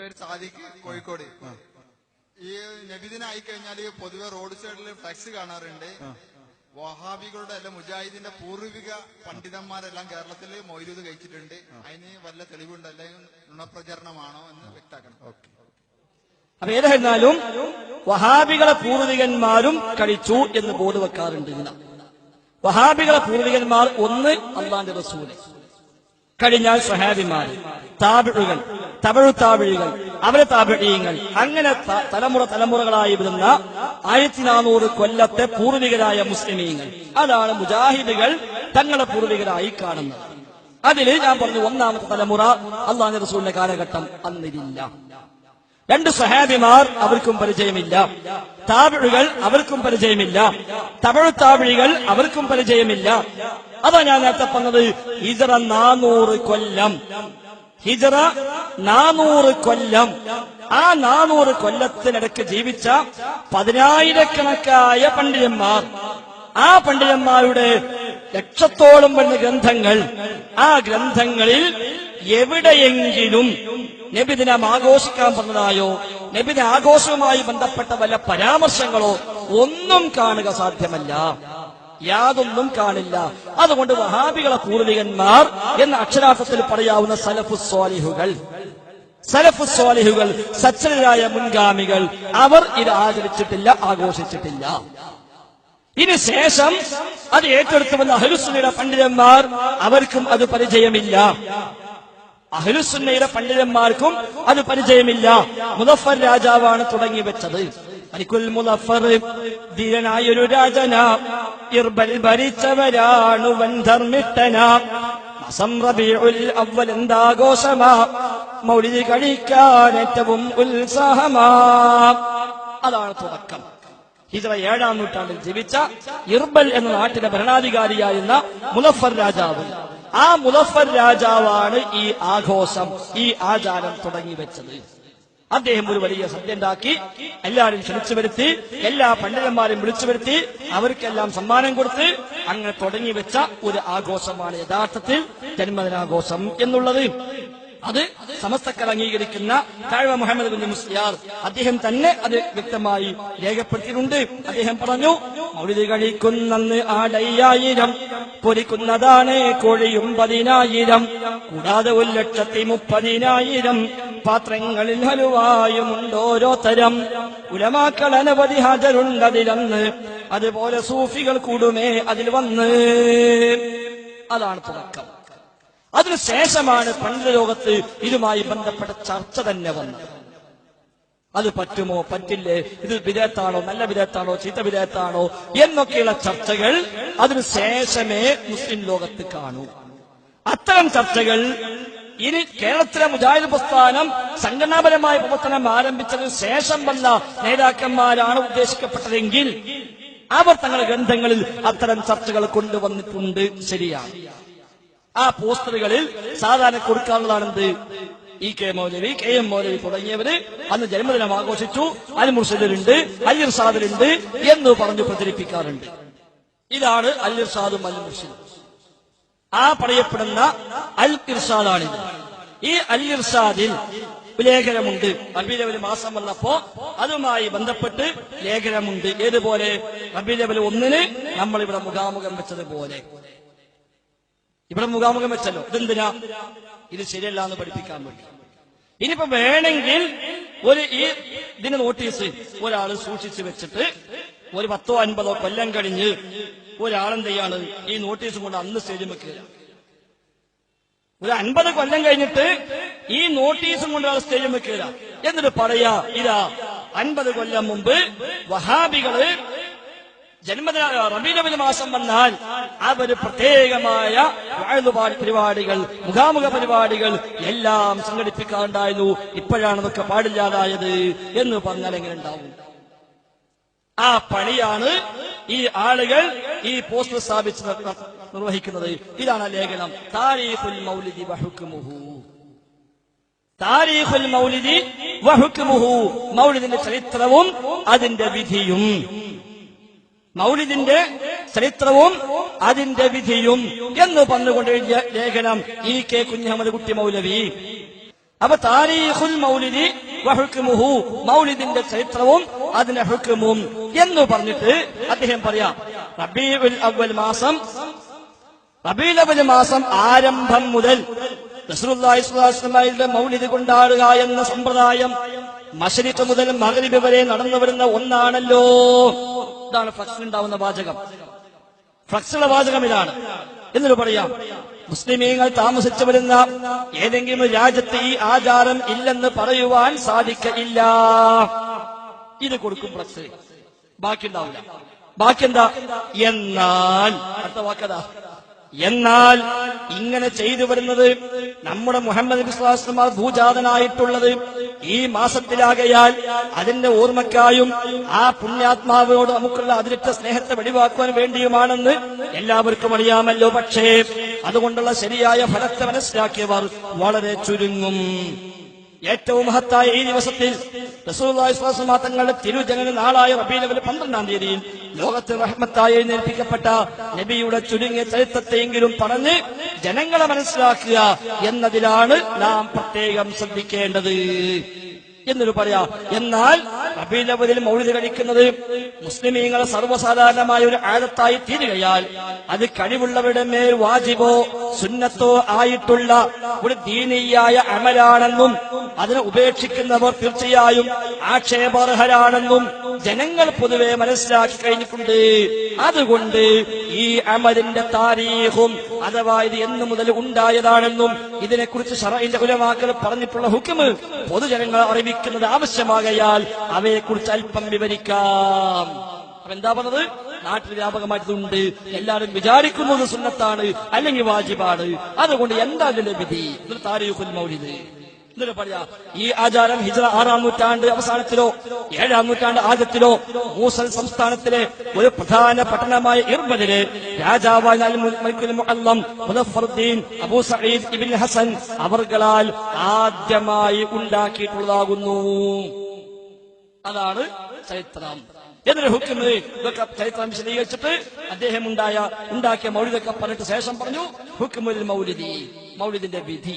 പേര് സാദിഖ് കോഴിക്കോട്. ഈ നബിദിന ആയി കഴിഞ്ഞാൽ പൊതുവെ റോഡ് സൈഡിൽ ഫ്ലക്സ് കാണാറുണ്ട്. വഹാബികളുടെ അല്ല മുജാഹിദിന്റെ പൂർവിക പണ്ഡിതന്മാരെല്ലാം കേരളത്തിൽ മൊയ്ലൂത് കഴിച്ചിട്ടുണ്ട്. അതിന് വല്ല തെളിവുണ്ട്? അല്ലെങ്കിൽ നുണപ്രചരണമാണോ എന്ന് വ്യക്താക്കണം അപ്പൊ ഏതായിരുന്നാലും വഹാബികളെ പൂർവികന്മാരും കഴിച്ചു എന്ന് ബോർഡ് വെക്കാറുണ്ട് വഹാബികളെ പൂർവികന്മാർ ഒന്ന് അള്ളാന്റെ റസൂൽ. കഴിഞ്ഞാൽ സ്വഹാബിമാർ താപിഴുകൾ തമിഴ് താപിഴികൾ അവരെ താപിഴീങ്ങൾ അങ്ങനെ തലമുറ തലമുറകളായി വരുന്ന ആയിരത്തി നാനൂറ് കൊല്ലത്തെ പൂർവികരായ മുസ്ലിമീങ്ങൾ. അതാണ് മുജാഹിദുകൾ തങ്ങളെ പൂർവികരായി കാണുന്നത്. അതിൽ ഞാൻ പറഞ്ഞു ഒന്നാമത്തെ തലമുറ അള്ളാഹ് റസൂലിന്റെ കാലഘട്ടം അന്നിരില്ല രണ്ട് സഹാബിമാർ അവർക്കും പരിചയമില്ല. താപിഴുകൾ അവർക്കും പരിചയമില്ല. തമിഴ് താപിഴികൾ അവർക്കും പരിചയമില്ല. അതാ ഞാൻ നേരത്തെ പറഞ്ഞത് ഹിജറ നാനൂറ് കൊല്ലം. ഹിജറ നാനൂറ് കൊല്ലം. ആ നാനൂറ് കൊല്ലത്തിനിടയ്ക്ക് ജീവിച്ച പതിനായിരക്കണക്കായ പണ്ഡിതന്മാർ. ആ പണ്ഡിതന്മാരുടെ ലക്ഷത്തോളം വന്ന ഗ്രന്ഥങ്ങൾ. ആ ഗ്രന്ഥങ്ങളിൽ എവിടെയെങ്കിലും നബിദിനം ആഘോഷിക്കാൻ പറഞ്ഞതായോ നബിദിന ആഘോഷവുമായി ബന്ധപ്പെട്ട വല്ല പരാമർശങ്ങളോ ഒന്നും കാണുക സാധ്യമല്ല. യാതൊന്നും കാണില്ല. അതുകൊണ്ട് വഹാബികളെ പൂർവികന്മാർ എന്ന അക്ഷരാർത്ഥത്തിൽ പറയാവുന്ന സലഫു സ്വാലിഹുകൾ. സലഫു സ്വാലിഹുകൾ സച്ചരായ മുൻഗാമികൾ. അവർ ഇത് ആചരിച്ചിട്ടില്ല ആഘോഷിച്ചിട്ടില്ല. ഇനി ശേഷം അത് ഏറ്റെടുത്തു വന്ന അഹലുസുന്നയുടെ പണ്ഡിതന്മാർ അവർക്കും അത് പരിചയമില്ല. അഹലുസുന്നയുടെ പണ്ഡിതന്മാർക്കും അത് പരിചയമില്ല. മുദഫർ രാജാവാണ് തുടങ്ങി വെച്ചത്. മലിക്കുൽ മുദഫർ ധീരനായൊരു രാജന. ഇർബൽ ഭരിച്ചവരാണു വൻ ധർമ്മിട്ടന അവ്വൽ എന്താഘോഷമാ. കഴിക്കാൻ ഏറ്റവും ഉത്സാഹമാ. അതാണ് തുടക്കം. ഹിജറ ഏഴാം നൂറ്റാണ്ടിൽ ജീവിച്ച ഇർബൽ എന്ന നാട്ടിലെ ഭരണാധികാരിയായിരുന്ന മുലഫർ രാജാവ്. ആ മുലഫർ രാജാവാണ് ഈ ആഘോഷം ഈ ആചാരം തുടങ്ങി വെച്ചത്. അദ്ദേഹം ഒരു വലിയ സദ്യ ഉണ്ടാക്കി എല്ലാവരും ക്ഷണിച്ചു വരുത്തി എല്ലാ പണ്ഡിതന്മാരെയും വിളിച്ചു വരുത്തി അവർക്കെല്ലാം സമ്മാനം കൊടുത്ത് അങ്ങനെ തുടങ്ങി വെച്ച ഒരു ആഘോഷമാണ് യഥാർത്ഥത്തിൽ ജന്മദിനാഘോഷം എന്നുള്ളത്. അത് സമസ്തക്കർ അംഗീകരിക്കുന്ന താഴ്വ മുഹമ്മദ് കുഞ്ഞു മുസ്ലിയാർ. അദ്ദേഹം തന്നെ അത് വ്യക്തമായി രേഖപ്പെടുത്തിയിട്ടുണ്ട്. അദ്ദേഹം പറഞ്ഞു മൗലിദ് കഴിക്കുന്നന്ന് ആടയ്യായിരം പൊരിക്കുന്നതാണ് കോഴിയും പതിനായിരം കൂടാതെ ഒരു ലക്ഷത്തി മുപ്പതിനായിരം പാത്രങ്ങളിൽ ഹലുവായുമുണ്ട് ഓരോ തരം. ഉലമാക്കൾ അനവധി ഹാജരുണ്ടതിലന്ന് അതുപോലെ സൂഫികൾ കൂടുമേ അതിൽ വന്ന്. അതാണ് തുടക്കം. അതിനുശേഷമാണ് പണ്ഡിത ലോകത്ത് ഇതുമായി ബന്ധപ്പെട്ട ചർച്ച തന്നെ വന്നത്. അത് പറ്റുമോ? പറ്റില്ലേ? ഇത് വിദേത്താണോ നല്ല വിദേത്താണോ ചീത്ത വിദേത്താണോ എന്നൊക്കെയുള്ള ചർച്ചകൾ അതിനുശേഷമേ മുസ്ലിം ലോകത്ത് കാണൂ. അത്തരം ചർച്ചകൾ ഇനി കേരളത്തിലെ മുജാഹിദ് പ്രസ്ഥാനം സംഘടനാപരമായ പ്രവർത്തനം ആരംഭിച്ചതിന് ശേഷം വന്ന നേതാക്കന്മാരാണ് ഉദ്ദേശിക്കപ്പെട്ടതെങ്കിൽ അവർ തങ്ങളുടെ ഗ്രന്ഥങ്ങളിൽ അത്തരം ചർച്ചകൾ കൊണ്ടുവന്നിട്ടുണ്ട്. ശരിയാണ്. ആ പോസ്റ്ററുകളിൽ സാധാരണ കൊടുക്കാനുള്ളതാണെന്ത് ഇ കെ മൗലവി കെ എം മൗലവി തുടങ്ങിയവര് അന്ന് ജന്മദിനം ആഘോഷിച്ചു. അൽ മുർഷിദുണ്ട് അൽ എന്ന് പറഞ്ഞു പ്രചരിപ്പിക്കാറുണ്ട്. ഇതാണ് അൽ ഇർസാദും അൽ ആ പറയപ്പെടുന്ന അൽ ഇർസാദാണിത് ഈ അൽ ഇർസാദിൽ ലേഖനമുണ്ട്. റബീലവൽ മാസം വന്നപ്പോ അതുമായി ബന്ധപ്പെട്ട് ലേഖനമുണ്ട്. ഏതുപോലെ? റബീലവൽ ഒന്നിന് നമ്മൾ ഇവിടെ മുഖാമുഖം വെച്ചതുപോലെ. ഇവിടെ മുഖാമുഖം വെച്ചല്ലോ. ഇതെന്തിനാ? ഇത് ശരിയല്ല എന്ന് പഠിപ്പിക്കാൻ വേണ്ടി. ഇനിയിപ്പോ വേണമെങ്കിൽ ഒരു ഈ ഇതിന് നോട്ടീസ് ഒരാൾ സൂക്ഷിച്ചു വെച്ചിട്ട് ഒരു പത്തോ അൻപതോ കൊല്ലം കഴിഞ്ഞ് ഒരാളെന്ത് ചെയ്യാണ് ഈ നോട്ടീസും കൊണ്ട് അന്ന് സ്റ്റേജിൽ വെക്കുക ഒരു അൻപത് കൊല്ലം കഴിഞ്ഞിട്ട് ഈ നോട്ടീസും കൊണ്ട് ആൾ സ്റ്റേജിൽ വെക്കുക എന്നിട്ട് പറയാ ഇതാ അൻപത് കൊല്ലം മുമ്പ് വഹാബികൾ ജന്മദിന റബീലബിൽ മാസം വന്നാൽ അവർ പ്രത്യേകമായ വാഴുപാട് പരിപാടികൾ മുഖാമുഖ പരിപാടികൾ എല്ലാം സംഘടിപ്പിക്കാറുണ്ടായിരുന്നു ഇപ്പോഴാണ് അതൊക്കെ പാടില്ലാതായത് എന്ന് പറഞ്ഞാൽ എങ്ങനെ ഉണ്ടാവും? ആ പണിയാണ് ഈ ആളുകൾ ഈ പോസ്റ്റർ സ്ഥാപിച്ച് നിർ- നിർവഹിക്കുന്നത്. ഇതാണ് ലേഖനം. താരീഖുൽ മൗലിദി വഹുക്കുമുഹു. താരീഖുൽ മൗലിദി വഹുക്കുമുഹു. മൗലിദിന്റെ ചരിത്രവും അതിന്റെ വിധിയും. മൗലിദിന്റെ ചരിത്രവും അതിന്റെ വിധിയും എന്ന് പറഞ്ഞുകൊണ്ട് എഴുതിയ ലേഖനം ഇ കെ കുഞ്ഞഹമ്മദ് കുട്ടി മൗലവി. അപ്പൊ താരീഖുൽ മൗലിദി വഹുക്കുമുഹു മൗലിദിന്റെ ചരിത്രവും അതിന്റെ ഹുക്കുമും എന്ന് പറഞ്ഞിട്ട് അദ്ദേഹം പറയാം റബീഉൽ അവൽ മാസം റബീഉൽ അവൽ മാസം ആരംഭം മുതൽ റസൂലുള്ളാഹി സ്വല്ലല്ലാഹി അലൈഹി വസല്ലമയുടെ മൗലിദ് കൊണ്ടാടുക എന്ന സമ്പ്രദായം മശരിക്ക് മുതൽ മകരി വരെ നടന്നു വരുന്ന ഒന്നാണല്ലോ. ഇതാണ് ഫ്ലക്സ് ഉണ്ടാവുന്ന വാചകം. ഫ്ലക്സുള്ള വാചകം ഇതാണ്. എന്നിട്ട് പറയാം മുസ്ലിമീങ്ങൾ താമസിച്ചു വരുന്ന ഏതെങ്കിലും രാജ്യത്ത് ഈ ആചാരം ഇല്ലെന്ന് പറയുവാൻ സാധിക്കില്ല ഇത് കൊടുക്കും ഫ്ലക്സ്. ബാക്കി ഉണ്ടാവില്ല ബാക്കി എന്താ എന്നാൽ. അടുത്ത വാക്കതാ എന്നാൽ ഇങ്ങനെ ചെയ്തു വരുന്നത് നമ്മുടെ മുഹമ്മദ് വിശ്വാസമാർ ഭൂജാതനായിട്ടുള്ളത് ഈ മാസത്തിലാകയാൽ അതിന്റെ ഓർമ്മക്കായും ആ പുണ്യാത്മാവിനോട് നമുക്കുള്ള അതിരിട്ട സ്നേഹത്തെ വെടിവാക്കുവാൻ വേണ്ടിയുമാണെന്ന് എല്ലാവർക്കും അറിയാമല്ലോ. പക്ഷേ അതുകൊണ്ടുള്ള ശരിയായ ഫലത്തെ മനസ്സിലാക്കിയവർ വളരെ ചുരുങ്ങും. ഏറ്റവും മഹത്തായ ഈ ദിവസത്തിൽ സ്വല്ലല്ലാഹു തങ്ങളുടെ തിരുജനന നാളായ റബീഉൽ അവ്വൽ പന്ത്രണ്ടാം തീയതിയിൽ ലോകത്തെ റഹ്മത്തായി എഴുന്നേൽപ്പിക്കപ്പെട്ട നബിയുടെ ചുരുങ്ങിയ ചരിത്രത്തെയെങ്കിലും പറഞ്ഞ് ജനങ്ങളെ മനസ്സിലാക്കുക എന്നതിലാണ് നാം പ്രത്യേകം ശ്രദ്ധിക്കേണ്ടത്. എന്നൊരു പറയാ എന്നാൽ റബീലവരിൽ മൗലിത് കഴിക്കുന്നത് മുസ്ലിമീങ്ങളെ സർവസാധാരണമായ ഒരു ആഴത്തായി തീരുകയാൽ അത് കഴിവുള്ളവരുടെ മേൽ വാജിബോ സുന്നത്തോ ആയിട്ടുള്ള ഒരു ദീനീയായ അമലാണെന്നും അതിനെ ഉപേക്ഷിക്കുന്നവർ തീർച്ചയായും ആക്ഷേപാർഹരാണെന്നും ജനങ്ങൾ പൊതുവെ മനസ്സിലാക്കി കഴിഞ്ഞിട്ടുണ്ട്. അതുകൊണ്ട് ഈ അമലിന്റെ താരീഖും അഥവാ ഇത് എന്നു മുതൽ ഉണ്ടായതാണെന്നും ഇതിനെക്കുറിച്ച് ഷറയിന്റെ കുലമാക്കൽ പറഞ്ഞിട്ടുള്ള ഹുക്കുമ് പൊതുജനങ്ങൾ അറിയിക്കുന്നത് ആവശ്യമാകയാൽ അവയെക്കുറിച്ച് അല്പം വിവരിക്കാം. എന്താ പറഞ്ഞത്? നാട്ടിൽ വ്യാപകമായിട്ടുണ്ട്. എല്ലാവരും വിചാരിക്കുന്നത് സുന്നത്താണ് അല്ലെങ്കിൽ വാജിബാണ്. അതുകൊണ്ട് എന്താ അതിന്റെ വിധി? താരീഖുൽ മൗലിദ്. പറയാ ഈ ആചാരം ഹിജറ ആറാം നൂറ്റാണ്ട് അവസാനത്തിലോ ഏഴാം നൂറ്റാണ്ട് ആദ്യത്തിലോ മൂസൽ സംസ്ഥാനത്തിലെ ഒരു പ്രധാന പട്ടണമായ ഇർബലിലെ രാജാവായ അബൂ സഈദ് ഹസൻ അവർകളാൽ ആദ്യമായി ഉണ്ടാക്കിയിട്ടുള്ളതാകുന്നു. അതാണ് ചരിത്രം. എന്നൊരു ഹുക്കിന് ഇതൊക്കെ ചരിത്രം വിശദീകരിച്ചിട്ട് അദ്ദേഹം ഉണ്ടായ ഉണ്ടാക്കിയ മൗലിതൊക്കെ പറഞ്ഞിട്ട് ശേഷം പറഞ്ഞു ഹുക്കുമുൽ മൗലിദി മൗലിദിന്റെ വിധി.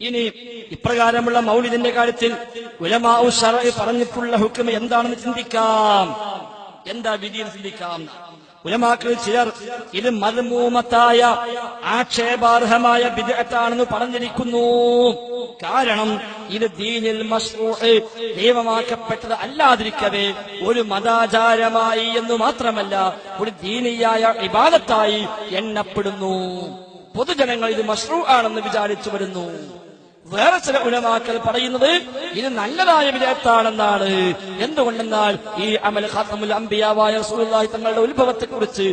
ഇനി ഇപ്രകാരമുള്ള മൗലിദിന്റെ കാര്യത്തിൽ ശറഅ് പറഞ്ഞിട്ടുള്ള ഹുക്കും എന്താണെന്ന് ചിന്തിക്കാം. എന്താ വിധി ചിന്തിക്കാം. ഉലമാക്കൾ ചിലർ ഇത് മർമൂമത്തായ ആക്ഷേപാർഹമായ വിദഗ്ധാണെന്ന് പറഞ്ഞിരിക്കുന്നു. കാരണം ഇത് ദീനിൽ മഷ്റൂഅ് നിയമമാക്കപ്പെട്ടത് അല്ലാതിരിക്കവേ ഒരു മതാചാരമായി എന്ന് മാത്രമല്ല ഒരു ദീനിയായ ഇബാദത്തായി എണ്ണപ്പെടുന്നു. പൊതുജനങ്ങൾ ഇത് മഷ്റൂ ആണെന്ന് വിചാരിച്ചു വരുന്നു. വേറെ ചില ഉലമാക്കൾ പറയുന്നത് ഇത് നല്ലതായ വിജയത്താണെന്നാണ് എന്തുകൊണ്ടെന്നാൽ ഈ അമൽ ഖാത്തമുൽ അംബിയാവായ റസൂലുള്ളാഹി തങ്ങളുടെ ഉത്ഭവത്തെ കുറിച്ച്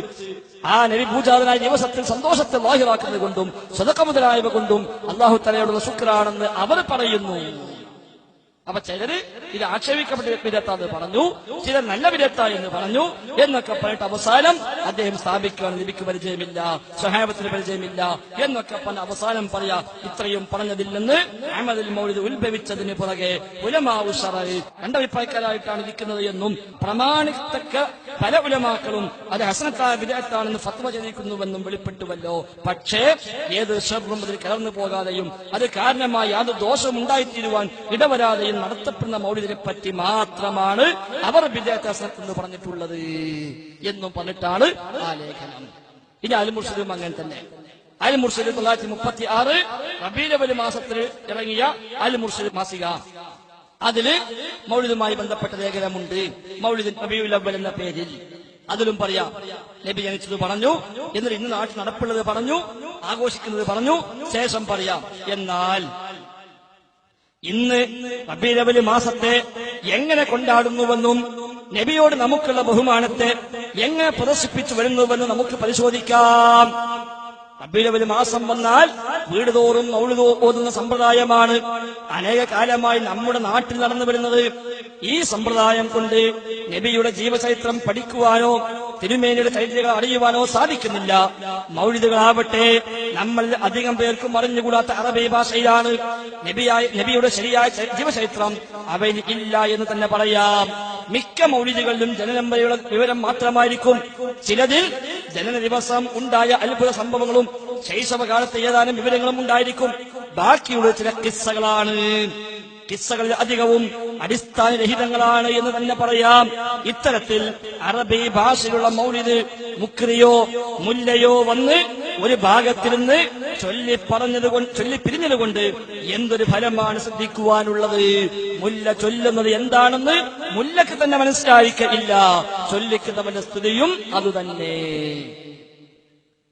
ആ നബി പൂജാതനായ ദിവസത്തിൽ സന്തോഷത്തെ വാഹിറാക്കുന്നത് കൊണ്ടും സ്വതക്ക മുതലായവ കൊണ്ടും അള്ളാഹു തലയോടുള്ള ശുക്രാണെന്ന് അവർ പറയുന്നു. അപ്പൊ ചിലര് ഇത് ആക്ഷേപിക്കപ്പെട്ട വിധത്താന്ന് പറഞ്ഞു ചിലർ നല്ല വിദഗ്ധ എന്ന് പറഞ്ഞു എന്നൊക്കെ പറഞ്ഞിട്ട് അവസാനം അദ്ദേഹം സ്ഥാപിക്കാൻ നബിക്ക് പരിചയമില്ല സഹാബത്തിന് പരിചയമില്ല എന്നൊക്കെ പറഞ്ഞ അവസാനം പറയാ ഇത്രയും പറഞ്ഞതില്ലെന്ന് അഹമ്മദ് മൗലിദ് ഉത്ഭവിച്ചതിന് പുറകെ ഉലമാവു ഷറൈ രണ്ടഭിപ്രായക്കാരായിട്ടാണ് ഇരിക്കുന്നത് എന്നും പ്രമാണിത്തക്ക പല ഉലമാക്കളും അത് ഹസനത്തായ വിദഗ്ധാണെന്ന് ഫത്വ ചെയ്തിരിക്കുന്നുവെന്നും വെളിപ്പെട്ടുവല്ലോ. പക്ഷേ ഏത് അതിൽ കലർന്നു പോകാതെയും അത് കാരണമായി യാതൊരു ദോഷം ഉണ്ടായിത്തീരുവാൻ ഇടവരാതെയും നടത്തപ്പെടുന്ന മൗലിദിനെ പറ്റി മാത്രമാണ് അവർ വിദ്യാഭ്യാസത്തിൽ എന്ന് പറഞ്ഞിട്ടുള്ളത് എന്നും പറഞ്ഞിട്ടാണ് ആ ലേഖനം. ഇനി അൽ മുർഷിദും അങ്ങനെ തന്നെ. അൽ മുർഷിദ് തൊള്ളായിരത്തി മുപ്പത്തി ആറ് റബീരവലി മാസത്തിൽ ഇറങ്ങിയ അൽ മുർഷിദ് മാസിക. അതിൽ മൗലിദുമായി ബന്ധപ്പെട്ട ലേഖനമുണ്ട്. മൗലിദിൻ അവ്വൽ എന്ന പേരിൽ. അതിലും പറയാം നബി ജനിച്ചത് പറഞ്ഞു എന്നിട്ട് ഇന്ന് നാട്ടിൽ നടപ്പുള്ളത് പറഞ്ഞു ആഘോഷിക്കുന്നത് പറഞ്ഞു ശേഷം പറയാം. എന്നാൽ ഇന്ന് റബീലവലി മാസത്തെ എങ്ങനെ കൊണ്ടാടുന്നുവെന്നും നബിയോട് നമുക്കുള്ള ബഹുമാനത്തെ എങ്ങനെ പ്രദർശിപ്പിച്ചു വരുന്നുവെന്നും നമുക്ക് പരിശോധിക്കാം. റബീലവലി മാസം വന്നാൽ വീട് തോറും മൗളിതോ ഓതുന്ന സമ്പ്രദായമാണ് അനേക കാലമായി നമ്മുടെ നാട്ടിൽ നടന്നു വരുന്നത്. ഈ സമ്പ്രദായം കൊണ്ട് നബിയുടെ ജീവചരിത്രം പഠിക്കുവാനോ തിരുമേനിയുടെ ചരിത്രകൾ അറിയുവാനോ സാധിക്കുന്നില്ല. മൗലിദുകളാവട്ടെ നമ്മൾ അധികം പേർക്കും അറിഞ്ഞുകൂടാത്ത അറബി ഭാഷയിലാണ് നബിയായ നബിയുടെ ശരിയായ ജീവചരിത്രം. അവയിൽ ഇല്ല എന്ന് തന്നെ പറയാം. മിക്ക മൗലിദുകളിലും ജനനം വിവരം മാത്രമായിരിക്കും. ചിലതിൽ ജനന ദിവസം ഉണ്ടായ അത്ഭുത സംഭവങ്ങളും ശൈശവകാലത്ത് ഏതാനും വിവരങ്ങളും ഉണ്ടായിരിക്കും. ബാക്കിയുള്ള ചില കിസ്സകളാണ്. കിസ്സകളിൽ അധികവും അടിസ്ഥാനരഹിതങ്ങളാണ് എന്ന് തന്നെ പറയാം. ഇത്തരത്തിൽ അറബി ഭാഷയിലുള്ള മൗലിദ് മുക്രിയോ മുല്ലയോ വന്ന് ഒരു ഭാഗത്തിരുന്ന് ചൊല്ലി പറഞ്ഞത് കൊണ്ട് ചൊല്ലി പിരിഞ്ഞത് കൊണ്ട് എന്തൊരു ഫലമാണ് ശ്രദ്ധിക്കുവാനുള്ളത്? മുല്ല ചൊല്ലുന്നത് എന്താണെന്ന് മുല്ലക്ക് തന്നെ മനസ്സിലായിക്കില്ല ചൊല്ലിക്കുന്നവന്റെ സ്ഥിതിയും അതുതന്നെ.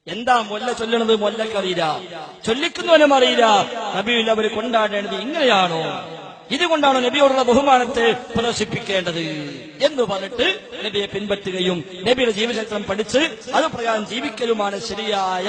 എന്താ മൊല്ല ചൊല്ലണത് മൊല്ലക്കറിയില്ല ചൊല്ലിക്കുന്നവനും അറിയില്ല. നബിയിൽ അവർ കൊണ്ടാടേണ്ടത് ഇങ്ങനെയാണോ? ഇതുകൊണ്ടാണോ നബിയോടുള്ള ബഹുമാനത്തെ പ്രദർശിപ്പിക്കേണ്ടത് എന്ന് പറഞ്ഞിട്ട് നബിയെ പിൻപറ്റുകയും നബിയുടെ ജീവചരിത്രം പഠിച്ച് അത് പ്രകാരം ജീവിക്കലുമാണ് ശരിയായ